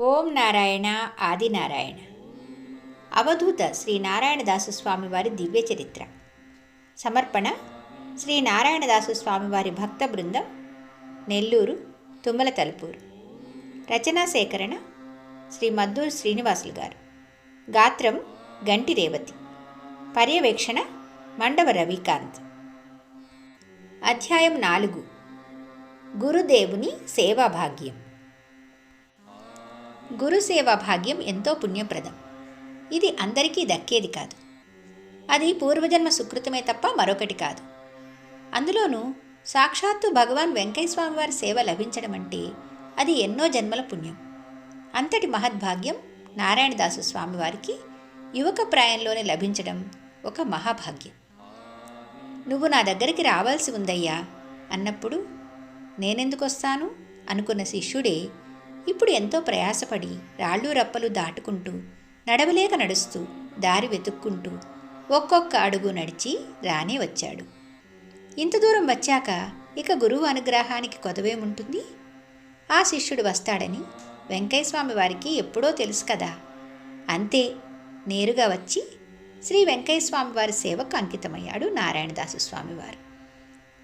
ఓం నారాయణ ఆదినారాయణ అవధూత శ్రీ నారాయణదాసు స్వామివారి దివ్య చరిత్ర. సమర్పణ శ్రీ నారాయణదాసు స్వామివారి భక్త బృందం నెల్లూరు తుమ్మల తలుపూరు రచనా సేకరణ శ్రీ మద్దూరు శ్రీనివాసులు గారు. గాత్రం గంటి రేవతి. పర్యవేక్షణ మండవ రవికాంత్. అధ్యాయం నాలుగు. గురుదేవుని సేవాభాగ్యం. గురుసేవా భాగ్యం ఎంతో పుణ్యప్రదం. ఇది అందరికీ దక్కేది కాదు. అది పూర్వజన్మ సుకృతమే తప్ప మరొకటి కాదు. అందులోనూ సాక్షాత్తు భగవాన్ వెంకయ్య స్వామి వారి సేవ లభించడం అంటే అది ఎన్నో జన్మల పుణ్యం. అంతటి మహద్భాగ్యం నారాయణదాసు స్వామివారికి యువక ప్రాయంలోనే లభించడం ఒక మహాభాగ్యం. నువ్వు నా దగ్గరికి రావాల్సి ఉందయ్యా అన్నప్పుడు నేనెందుకొస్తాను అనుకున్న శిష్యుడే ఇప్పుడు ఎంతో ప్రయాసపడి రాళ్ళు రప్పలు దాటుకుంటూ నడవలేక నడుస్తూ దారి వెతుక్కుంటూ ఒక్కొక్క అడుగు నడిచి రానే వచ్చాడు. ఇంత దూరం వచ్చాక ఇక గురువు అనుగ్రహానికి కొదవేముంటుంది? ఆ శిష్యుడు వస్తాడని వెంకయ్యస్వామి వారికి ఎప్పుడో తెలుసు కదా. అంతే నేరుగా వచ్చి శ్రీ వెంకయ్యస్వామి వారి సేవకు అంకితమయ్యాడు నారాయణదాసు స్వామివారు.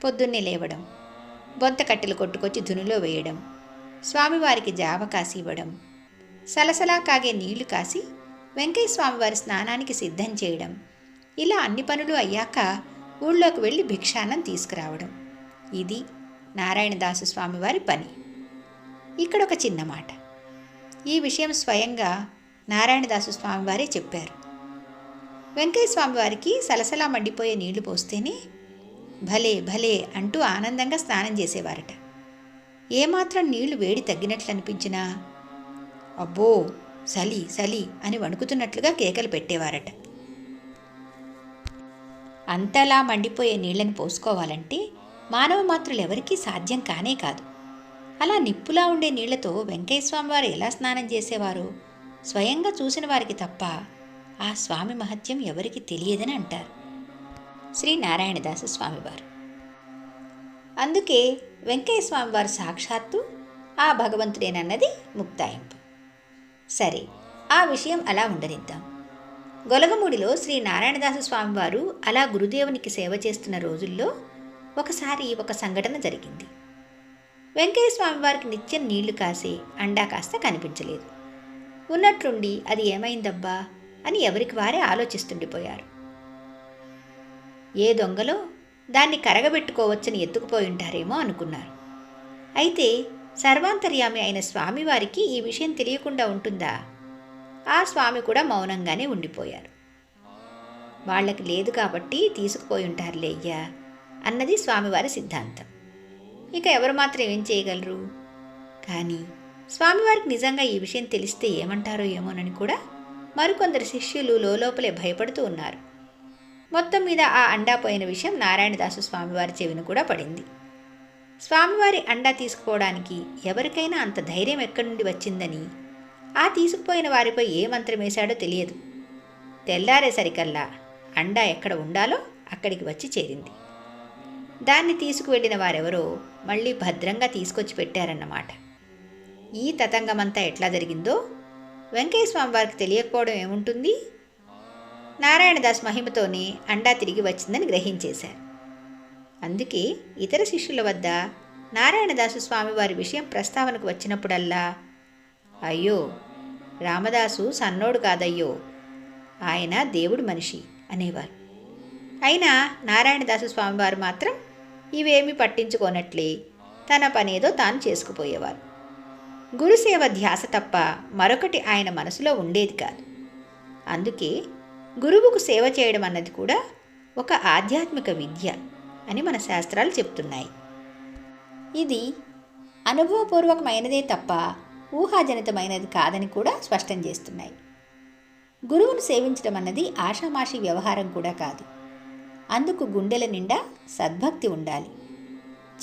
పొద్దున్నే లేవడం బొంత కట్టెలు కొట్టుకొచ్చి ధునిలో వేయడం స్వామివారికి జావ కాసి ఇవ్వడం సలసలా కాగే నీళ్ళు కాసి వెంకయ్య స్వామివారి స్నానానికి సిద్ధం చేయడం ఇలా అన్ని పనులు అయ్యాక ఊళ్ళోకి వెళ్ళి భిక్షాన్నం తీసుకురావడం. ఇది నారాయణదాసు స్వామివారి పని. ఇక్కడ ఒక చిన్న మాట. ఈ విషయం స్వయంగా నారాయణదాసు స్వామివారే చెప్పారు. వెంకయ్య స్వామివారికి సలసలా మండిపోయే నీళ్ళు పోస్తేనే భలే భలే అంటూ ఆనందంగా స్నానం చేసేవారట. ఏమాత్రం నీళ్ళు వేడి తగ్గినట్లు అనిపించినా అబ్బో సలి సలి అని వణుకుతున్నట్లుగా కేకలు పెట్టేవారట. అంతలా మండిపోయే నీళ్ళను పోసుకోవాలంటే మానవ మాత్రులు ఎవరికీ సాధ్యం కానే కాదు. అలా నిప్పులా ఉండే నీళ్ళతో వెంకయ్యస్వామి వారు ఎలా స్నానం చేసేవారో? స్వయంగా చూసిన వారికి తప్ప ఆ స్వామి మహత్యం ఎవరికి తెలియదని అంటారు. శ్రీ నారాయణదాస స్వామివారు. అందుకే వెంకయ్య స్వామివారు సాక్షాత్తు ఆ భగవంతుడేనన్నది ముక్తాయింపు. సరే ఆ విషయం అలా ఉండనిద్దాం. గొలగముడిలో శ్రీ నారాయణదాసు స్వామివారు అలా గురుదేవునికి సేవ చేస్తున్న రోజుల్లో ఒకసారి ఒక సంఘటన జరిగింది. వెంకయ్య స్వామివారికి నిత్యం నీళ్ళు కాసే అండా కాస్త కనిపించలేదు. ఉన్నట్లుండి అది ఏమైందబ్బా అని ఎవరికి వారే ఆలోచిస్తుండిపోయారు. ఏ దొంగలో దాన్ని కరగబెట్టుకోవచ్చని ఎత్తుకుపోయి ఉంటారేమో అనుకున్నారు. అయితే సర్వాంతర్యామి అయిన స్వామివారికి ఈ విషయం తెలియకుండా ఉంటుందా? ఆ స్వామి కూడా మౌనంగానే ఉండిపోయారు. వాళ్ళకి లేదు కాబట్టి తీసుకుపోయి ఉంటారులే అయ్యా అన్నది స్వామివారి సిద్ధాంతం. ఇక ఎవరు మాత్రం ఏం చేయగలరు? కానీ స్వామివారికి నిజంగా ఈ విషయం తెలిస్తే ఏమంటారో ఏమోనని కూడా మరికొందరు శిష్యులు లోపలే భయపడుతూ ఉన్నారు. మొత్తం మీద ఆ అండా పోయిన విషయం నారాయణదాసు స్వామివారి చెవిని కూడా పడింది. స్వామివారి అండా తీసుకోవడానికి ఎవరికైనా అంత ధైర్యం ఎక్కడి నుండి వచ్చిందని ఆ తీసుకుపోయిన వారిపై ఏ మంత్రం వేశాడో తెలియదు. తెల్లారేసరికల్లా అండా ఎక్కడ ఉండాలో అక్కడికి వచ్చి చేరింది. దాన్ని తీసుకువెళ్ళిన వారెవరో మళ్ళీ భద్రంగా తీసుకొచ్చి పెట్టారన్నమాట. ఈ తతంగమంతా ఎట్లా జరిగిందో వెంకయ్య స్వామివారికి తెలియకపోవడం ఏముంటుంది? నారాయణదాస్ మహిమతోనే అండా తిరిగి వచ్చిందని గ్రహించేశారు. అందుకే ఇతర శిష్యుల వద్ద నారాయణదాసు స్వామివారి విషయం ప్రస్తావనకు వచ్చినప్పుడల్లా అయ్యో రామదాసు సన్నోడు కాదయ్యో ఆయన దేవుడు మనిషి అనేవారు. అయినా నారాయణదాసు స్వామివారు మాత్రం ఇవేమీ పట్టించుకోనట్లే తన పనేదో తాను చేసుకుపోయేవారు. గురుసేవ ధ్యాస తప్ప మరొకటి ఆయన మనసులో ఉండేది కాదు. అందుకే గురువుకు సేవ చేయడం అన్నది కూడా ఒక ఆధ్యాత్మిక విద్య అని మన శాస్త్రాలు చెప్తున్నాయి. ఇది అనుభవపూర్వకమైనదే తప్ప ఊహాజనితమైనది కాదని కూడా స్పష్టం చేస్తున్నాయి. గురువును సేవించడం అన్నది ఆషామాషి వ్యవహారం కూడా కాదు. అందుకు గుండెల నిండా సద్భక్తి ఉండాలి.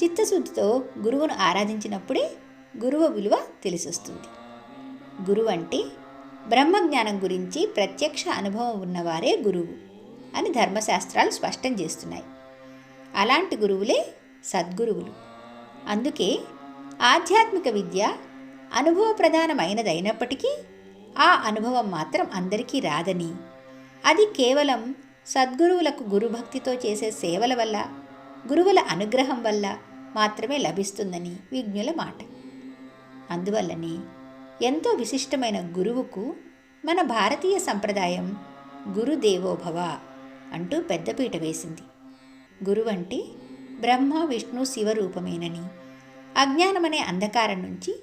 చిత్తశుద్ధితో గురువును ఆరాధించినప్పుడే గురువు విలువ తెలిసొస్తుంది. గురువు అంటే బ్రహ్మజ్ఞానం గురించి ప్రత్యక్ష అనుభవం ఉన్నవారే గురువు అని ధర్మశాస్త్రాలు స్పష్టం చేస్తున్నాయి. అలాంటి గురువులే సద్గురువులు. అందుకే ఆధ్యాత్మిక విద్య అనుభవ ప్రధానమైనదైనప్పటికీ ఆ అనుభవం మాత్రం అందరికీ రాదని. అది కేవలం సద్గురువులకు గురుభక్తితో చేసే సేవల వల్ల గురువుల అనుగ్రహం వల్ల మాత్రమే లభిస్తుందని విజ్ఞుల మాట. అందువల్లనే ఎంతో విశిష్టమైన గురువుకు మన భారతీయ సంప్రదాయం గురుదేవోభవ అంటూ పెద్దపీట వేసింది. గురువంటే బ్రహ్మ విష్ణు శివరూపమేనని అజ్ఞానమనే అంధకారం నుంచి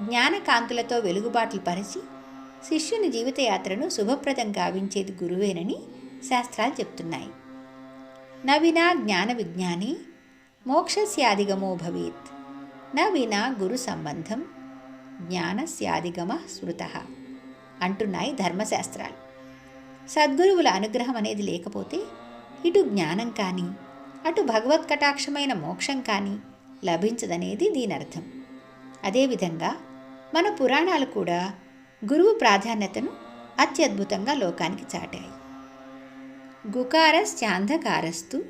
జ్ఞానకాంతులతో వెలుగుబాట్లు పరిచి శిష్యుని జీవితయాత్రను శుభప్రదం గావించేది గురువేనని శాస్త్రాలు చెప్తున్నాయి. నవినా జ్ఞాన విజ్ఞాని మోక్షస్యాధిగమో భవేత్. న వినా గురు సంబంధం జ్ఞానస్యాదిగమ స్మృత. అంటున్నాయి ధర్మశాస్త్రాలు. సద్గురువుల అనుగ్రహం అనేది లేకపోతే ఇటు జ్ఞానం కానీ అటు భగవత్ కటాక్షమైన మోక్షం కానీ లభించదనేది దీని అర్థం అదేవిధంగా మన పురాణాలు కూడా గురువు ప్రాధాన్యతను అత్యద్భుతంగా లోకానికి చాటాయి. గుకారశ్చాంధకారస్తు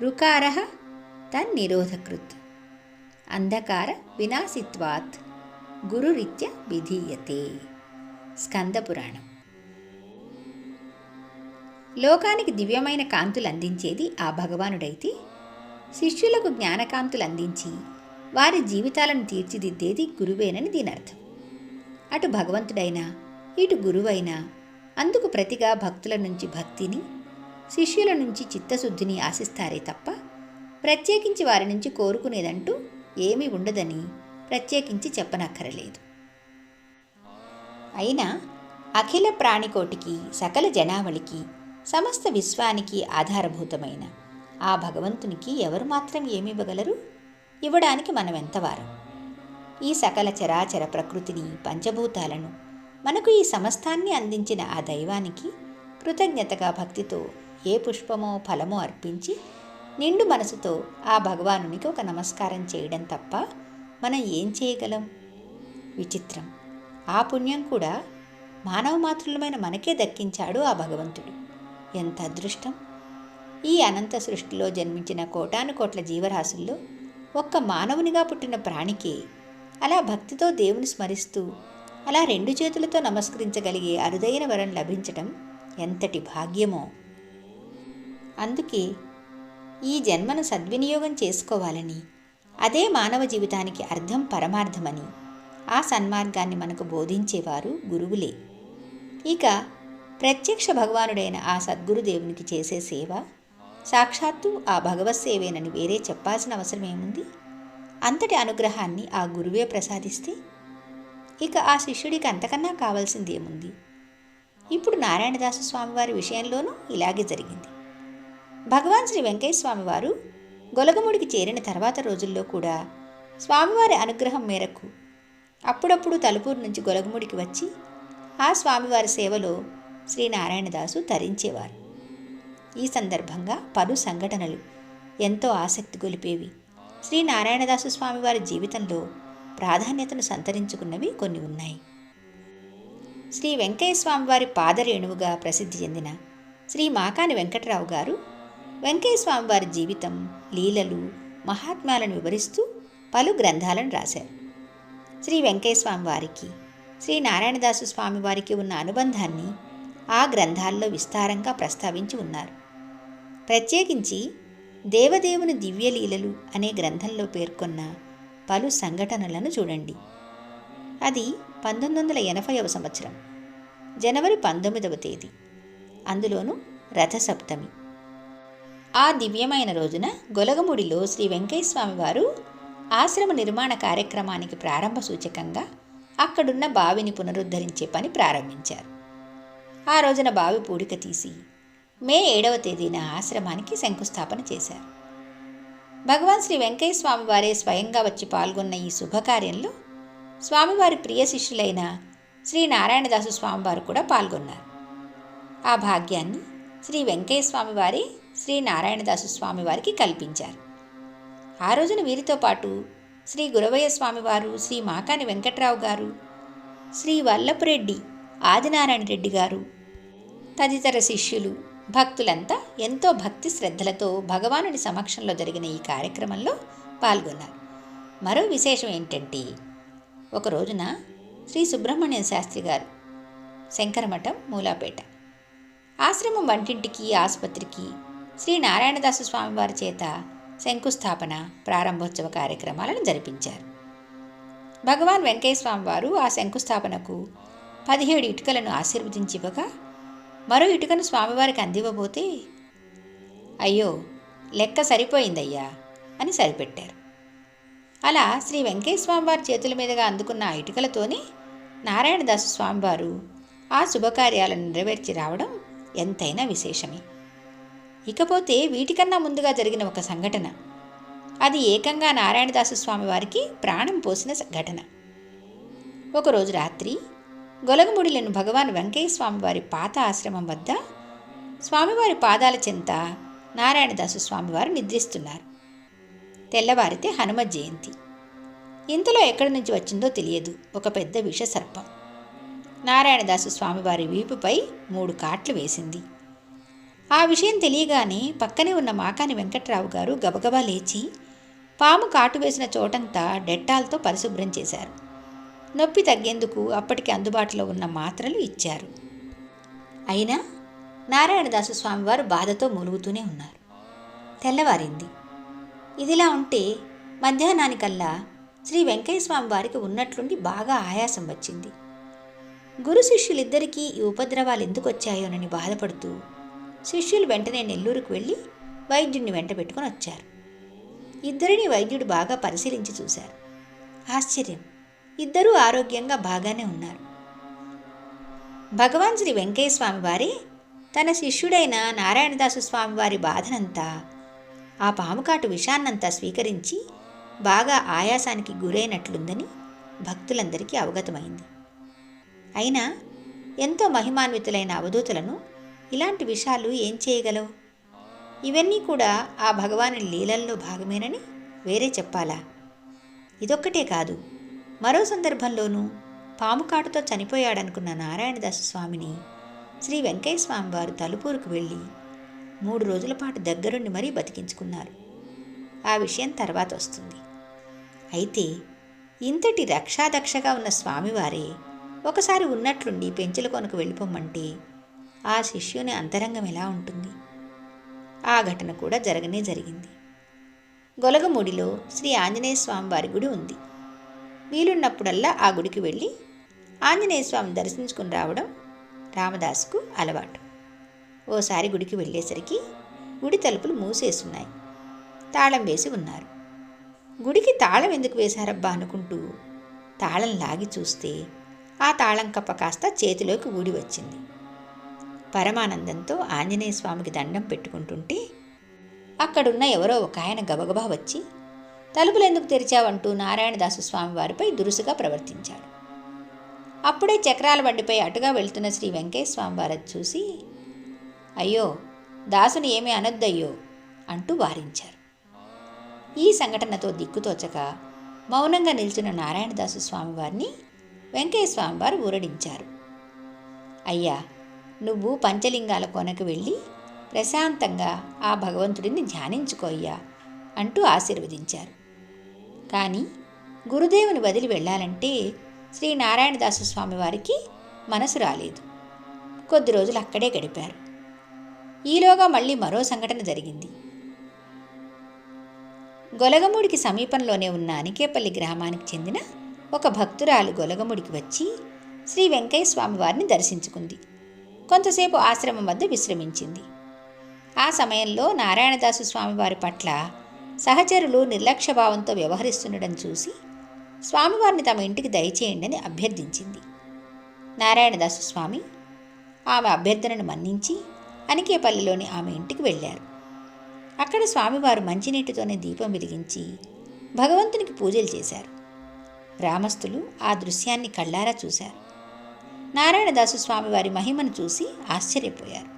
రుకార తన్నిరోధకృత్. అంధకార వినాశిత్వాత్. గురురీత్య విధీయతే. స్కందపురాణం. లోకానికి దివ్యమైన కాంతులు అందించేది ఆ భగవానుడైతే శిష్యులకు జ్ఞానకాంతులు అందించి వారి జీవితాలను తీర్చిదిద్దేది గురువేనని దీనర్థం. అటు భగవంతుడైనా ఇటు గురువైనా అందుకు ప్రతిగా భక్తుల నుంచి భక్తిని శిష్యుల నుంచి చిత్తశుద్ధిని ఆశిస్తారే తప్ప ప్రత్యేకించి వారి నుంచి కోరుకునేదంటూ ఏమీ ఉండదని ప్రత్యేకించి చెప్పనక్కరలేదు. అయినా అఖిల ప్రాణికోటికి సకల జనావళికి సమస్త విశ్వానికి ఆధారభూతమైన ఆ భగవంతునికి ఎవరు మాత్రం ఏమివ్వగలరు? ఇవ్వడానికి మనం ఎంతవారం ఈ సకల చరాచర ప్రకృతిని పంచభూతాలను మనకు ఈ సమస్తాన్ని అందించిన ఆ దైవానికి కృతజ్ఞతగా భక్తితో ఏ పుష్పమో ఫలమో అర్పించి నిండు మనసుతో ఆ భగవానునికి ఒక నమస్కారం చేయడం తప్ప మనం ఏం చేయగలం? విచిత్రం. ఆ పుణ్యం కూడా మానవ మాతృలమైన మనకే దక్కించాడు ఆ భగవంతుడు. ఎంత అదృష్టం! ఈ అనంత సృష్టిలో జన్మించిన కోటాను కోట్ల జీవరాశుల్లో ఒక్క మానవునిగా పుట్టిన ప్రాణికి అలా భక్తితో దేవుని స్మరిస్తూ అలా రెండు చేతులతో నమస్కరించగలిగే అరుదైన వరం లభించటం ఎంతటి భాగ్యమో! అందుకే ఈ జన్మను సద్వినియోగం చేసుకోవాలని అదే మానవ జీవితానికి అర్థం పరమార్థమని. ఆ సన్మార్గాన్ని మనకు బోధించేవారు గురువులే. ఇక ప్రత్యక్ష భగవానుడైన ఆ సద్గురుదేవునికి చేసే సేవ సాక్షాత్తు ఆ భగవత్ సేవేనని వేరే చెప్పాల్సిన అవసరం ఏముంది? అంతటి అనుగ్రహాన్ని ఆ గురువే ప్రసాదిస్తే ఇక ఆ శిష్యుడికి అంతకన్నా కావాల్సింది ఏముంది? ఇప్పుడు నారాయణదాసు స్వామివారి విషయంలోనూ ఇలాగే జరిగింది. భగవాన్ శ్రీ వెంకయ్య స్వామివారు గొలగముడికి చేరిన తర్వాత రోజుల్లో కూడా స్వామివారి అనుగ్రహం మేరకు అప్పుడప్పుడు తలుపూరు నుంచి గొలగముడికి వచ్చి ఆ స్వామివారి సేవలో శ్రీనారాయణదాసు తరించేవారు. ఈ సందర్భంగా పలు సంఘటనలు ఎంతో ఆసక్తి గొలిపేవి. శ్రీనారాయణదాసు స్వామివారి జీవితంలో ప్రాధాన్యతను సంతరించుకున్నవి కొన్ని ఉన్నాయి. శ్రీ వెంకయ్య స్వామివారి పాదరేణువుగా ప్రసిద్ధి చెందిన శ్రీ మాకాని వెంకటరావు గారు వెంకయ్య స్వామివారి జీవితం లీలలు మహాత్మ్యాలను వివరిస్తూ పలు గ్రంథాలను రాశారు. శ్రీ వెంకయ్య స్వామి వారికి శ్రీ నారాయణదాసు స్వామి వారికి ఉన్న అనుబంధాన్ని ఆ గ్రంథాల్లో విస్తారంగా ప్రస్తావించి ఉన్నారు. ప్రత్యేకించి దేవదేవుని దివ్యలీలలు అనే గ్రంథంలో పేర్కొన్న పలు సంఘటనలను చూడండి. అది పంతొమ్మిది వందల ఎనభైవ సంవత్సరం జనవరి పంతొమ్మిదవ తేదీ. అందులోనూ రథసప్తమి. ఆ దివ్యమైన రోజున గొలగముడిలో శ్రీ వెంకయ్యస్వామి వారు ఆశ్రమ నిర్మాణ కార్యక్రమానికి ప్రారంభ సూచకంగా అక్కడున్న బావిని పునరుద్ధరించే పని ప్రారంభించారు. ఆ రోజున బావి పూడిక తీసి మే ఏడవ తేదీన ఆశ్రమానికి శంకుస్థాపన చేశారు. భగవాన్ శ్రీ వెంకయ్య స్వామి వారే స్వయంగా వచ్చి పాల్గొన్న ఈ శుభకార్యంలో స్వామివారి ప్రియ శిష్యులైన శ్రీ నారాయణదాసు స్వామివారు కూడా పాల్గొన్నారు. ఆ భాగ్యాన్ని శ్రీ వెంకయ్య స్వామివారి శ్రీ నారాయణదాసు స్వామివారికి కల్పించారు. ఆ రోజున వీరితో పాటు శ్రీ గురవయ్య స్వామివారు శ్రీ మాకాని వెంకట్రావు గారు శ్రీ వల్లపురెడ్డి ఆదినారాయణ రెడ్డి గారు తదితర శిష్యులు భక్తులంతా ఎంతో భక్తి శ్రద్ధలతో భగవానుడి సమక్షంలో జరిగిన ఈ కార్యక్రమంలో పాల్గొన్నారు. మరో విశేషం ఏంటంటే ఒక రోజున శ్రీ సుబ్రహ్మణ్యం శాస్త్రి గారు శంకరమఠం మూలాపేట. ఆశ్రమం వంటింటికి ఆసుపత్రికి శ్రీ నారాయణదాసు స్వామివారి చేత శంకుస్థాపన ప్రారంభోత్సవ కార్యక్రమాలను జరిపించారు. భగవాన్ వెంకయ్య స్వామివారు ఆ శంకుస్థాపనకు పదిహేడు ఇటుకలను ఆశీర్వదించివ్వగా మరో ఇటుకను స్వామివారికి అందివ్వబోతే అయ్యో లెక్క సరిపోయిందయ్యా అని సరిపెట్టారు. అలా శ్రీ వెంకయ్య స్వామివారి చేతుల మీదుగా అందుకున్న ఆ ఇటుకలతోనే నారాయణదాసు స్వామివారు ఆ శుభకార్యాలను నెరవేర్చి రావడం ఎంతైనా విశేషమే. ఇకపోతే వీటికన్నా ముందుగా జరిగిన ఒక సంఘటన. అది ఏకంగా నారాయణదాసు స్వామివారికి ప్రాణం పోసిన ఘటన. ఒకరోజు రాత్రి గొలగముడిలను భగవాన్ వెంకయ్య స్వామివారి పాత ఆశ్రమం వద్ద స్వామివారి పాదాల చెంత నారాయణదాసు స్వామివారు నిద్రిస్తున్నారు. తెల్లవారితే హనుమ జయంతి. ఇంతలో ఎక్కడి నుంచి వచ్చిందో తెలియదు. ఒక పెద్ద విష సర్పం నారాయణదాసు స్వామివారి వీపుపై మూడు కాట్లు వేసింది. ఆ విషయం తెలియగానే పక్కనే ఉన్న మాకాని వెంకట్రావు గారు గబగబా లేచి పాము కాటు వేసిన చోటంతా డెట్టాల్తో పరిశుభ్రం చేశారు. నొప్పి తగ్గేందుకు అప్పటికి అందుబాటులో ఉన్న మాత్రలు ఇచ్చారు. అయినా నారాయణదాసు స్వామివారు బాధతో మూలుగుతూనే ఉన్నారు. తెల్లవారింది. ఇదిలా ఉంటే మధ్యాహ్నానికల్లా శ్రీ వెంకయ్య స్వామి వారికి ఉన్నట్లుండి బాగా ఆయాసం వచ్చింది. గురు శిష్యులిద్దరికీ ఈ ఉపద్రవాలు ఎందుకు వచ్చాయోనని బాధపడుతూ శిష్యులు వెంటనే నెల్లూరుకు వెళ్ళి వైద్యుడిని వెంట పెట్టుకుని వచ్చారు. ఇద్దరిని వైద్యుడు బాగా పరిశీలించి చూశారు. ఆశ్చర్యం. ఇద్దరూ ఆరోగ్యంగా బాగానే ఉన్నారు. భగవాన్ శ్రీ వెంకయ్య స్వామి తన శిష్యుడైన నారాయణదాసు స్వామివారి బాధనంతా ఆ పాముకాటు విషాన్నంతా స్వీకరించి బాగా ఆయాసానికి గురైనట్లుందని భక్తులందరికీ అవగతమైంది. అయినా ఎంతో మహిమాన్వితులైన అవధూతులను ఇలాంటి విషయాలు ఏం చేయగలవు? ఇవన్నీ కూడా ఆ భగవాను లీలల్లో భాగమేనని వేరే చెప్పాలా? ఇదొక్కటే కాదు. మరో సందర్భంలోనూ పాము కాటుతో చనిపోయాడనుకున్న నారాయణదాస స్వామిని శ్రీ వెంకయ్య స్వామి వారు తలుపూరుకు వెళ్ళి మూడు రోజుల పాటు దగ్గరుండి మరీ బతికించుకున్నారు. ఆ విషయం తర్వాత వస్తుంది. అయితే ఇంతటి రక్షాదక్షగా ఉన్న స్వామివారే ఒకసారి ఉన్నట్లుండి పెంచుల కొనకు వెళ్ళిపోమ్మంటే ఆ శిష్యుని అంతరంగం ఎలా ఉంటుంది? ఆ ఘటన కూడా జరగనే జరిగింది. గొలగముడిలో శ్రీ ఆంజనేయ స్వామి వారి గుడి ఉంది. వీలున్నప్పుడల్లా ఆ గుడికి వెళ్ళి ఆంజనేయ స్వామి దర్శించుకుని రావడం రామదాసుకు అలవాటు. ఓసారి గుడికి వెళ్ళేసరికి గుడి తలుపులు మూసేసున్నాయి. తాళం వేసి ఉన్నారు. గుడికి తాళం ఎందుకు వేశారబ్బా అనుకుంటూ తాళం లాగి చూస్తే ఆ తాళం కప్ప కాస్త చేతిలోకి ఊడి వచ్చింది. పరమానందంతో ఆంజనేయ స్వామికి దండం పెట్టుకుంటుంటే అక్కడున్న ఎవరో ఒక ఆయన గబగబా వచ్చి తలుపులు ఎందుకు తెరిచావంటూ నారాయణదాసు స్వామి వారిపై దురుసుగా ప్రవర్తించాడు. అప్పుడే చక్రాల బండిపై అటుగా వెళ్తున్న శ్రీ వెంకటేశ్వర స్వామి వారు చూసి అయ్యో దాసుని ఏమీ అనొద్దయ్యో అంటూ వారించారు. ఈ సంఘటనతో దిక్కుతోచక మౌనంగా నిల్చున్న నారాయణదాసు స్వామివారిని వెంకయ్య స్వామివారు ఊరడించారు. అయ్యా నువ్వు పంచలింగాల కొనకు వెళ్ళి ప్రశాంతంగా ఆ భగవంతుడిని ధ్యానించుకోయ్యా అంటూ ఆశీర్వదించారు. కానీ గురుదేవుని వదిలి వెళ్ళాలంటే శ్రీ నారాయణదాసు స్వామి వారికి మనసు రాలేదు. కొద్ది రోజులు అక్కడే గడిపారు. ఈలోగా మళ్ళీ మరో సంఘటన జరిగింది. గొలగముడికి సమీపంలోనే ఉన్న అనికేపల్లి గ్రామానికి చెందిన ఒక భక్తురాలు గొలగముడికి వచ్చి శ్రీ వెంకయ్య స్వామి వారిని దర్శించుకుంది. కొంతసేపు ఆశ్రమం వద్ద విశ్రమించింది. ఆ సమయంలో నారాయణదాసు స్వామివారి పట్ల సహచరులు నిర్లక్ష్యభావంతో వ్యవహరిస్తుండడం చూసి స్వామివారిని తమ ఇంటికి దయచేయండి అని అభ్యర్థించింది. నారాయణదాసు స్వామి ఆమె అభ్యర్థనను మన్నించి అనికేపల్లిలోని ఆమె ఇంటికి వెళ్ళారు. అక్కడ స్వామివారు మంచినీటితోనే దీపం వెలిగించి భగవంతునికి పూజలు చేశారు. గ్రామస్తులు ఆ దృశ్యాన్ని కళ్ళారా చూశారు. నారాయణదాసు స్వామివారి మహిమను చూసి ఆశ్చర్యపోయారు.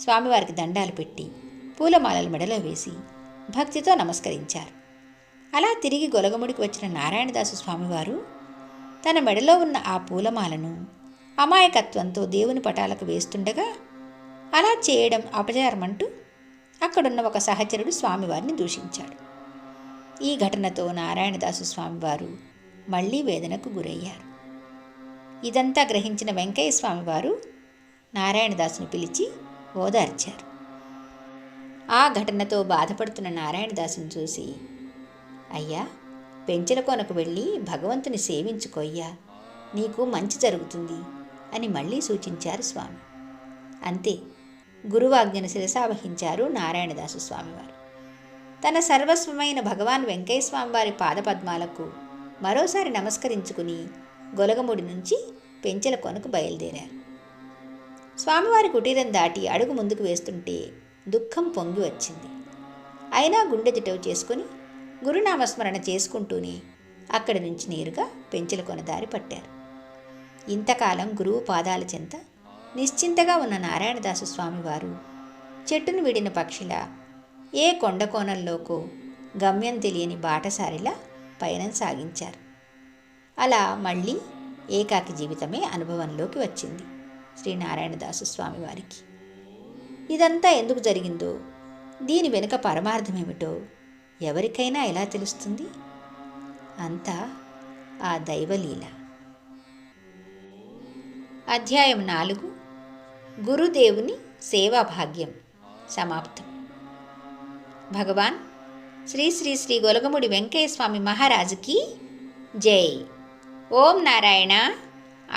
స్వామివారికి దండాలు పెట్టి పూలమాలలు మెడలో వేసి భక్తితో నమస్కరించారు. అలా తిరిగి గొలగముడికి వచ్చిన నారాయణదాసు స్వామివారు తన మెడలో ఉన్న ఆ పూలమాలను అమాయకత్వంతో దేవుని పటాలకు వేస్తుండగా అలా చేయడం అపచారమంటూ అక్కడున్న ఒక సహచరుడు స్వామివారిని దూషించాడు. ఈ ఘటనతో నారాయణదాసు స్వామివారు మళ్ళీ వేదనకు గురయ్యారు. ఇదంతా గ్రహించిన వెంకయ్య స్వామి వారు నారాయణదాసుని పిలిచి ఓదార్చారు. ఆ ఘటనతో బాధపడుతున్న నారాయణదాసుని చూసి అయ్యా పెంచల కొనకు వెళ్ళి భగవంతుని సేవించుకోయ్యా నీకు మంచి జరుగుతుంది అని మళ్ళీ సూచించారు స్వామి. అంతే గురువాజ్ఞను శిరసావహించారు నారాయణదాసు స్వామివారు. తన సర్వస్వమైన భగవాన్ వెంకయ్య స్వామివారి పాదపద్మాలకు మరోసారి నమస్కరించుకుని గొలగముడి నుంచి పెంచెల కొనకు బయలుదేరారు. స్వామివారి కుటీరం దాటి అడుగు ముందుకు వేస్తుంటే దుఃఖం పొంగి వచ్చింది. అయినా గుండె తిటవు చేసుకుని గురునామస్మరణ చేసుకుంటూనే అక్కడి నుంచి నేరుగా పెంచెల కొన దారి పట్టారు. ఇంతకాలం గురువు పాదాల చెంత నిశ్చింతగా ఉన్న నారాయణదాసు స్వామివారు చెట్టును విడిన పక్షిలా ఏ కొండ కోణంలోకో గమ్యం తెలియని బాటసారిలా పయనం సాగించారు. అలా మళ్ళీ ఏకాకి జీవితమే అనుభవంలోకి వచ్చింది శ్రీనారాయణదాసు స్వామివారికి. ఇదంతా ఎందుకు జరిగిందో దీని వెనుక పరమార్థమేమిటో ఎవరికైనా ఎలా తెలుస్తుంది? అంతా ఆ దైవలీల. అధ్యాయం నాలుగు. గురుదేవుని సేవాభాగ్యం. సమాప్తం. భగవాన్ శ్రీ శ్రీ శ్రీ గొలగముడి వెంకయ్య స్వామి మహారాజుకి జై. ఓం నారాయణ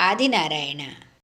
ఆదినారాయణ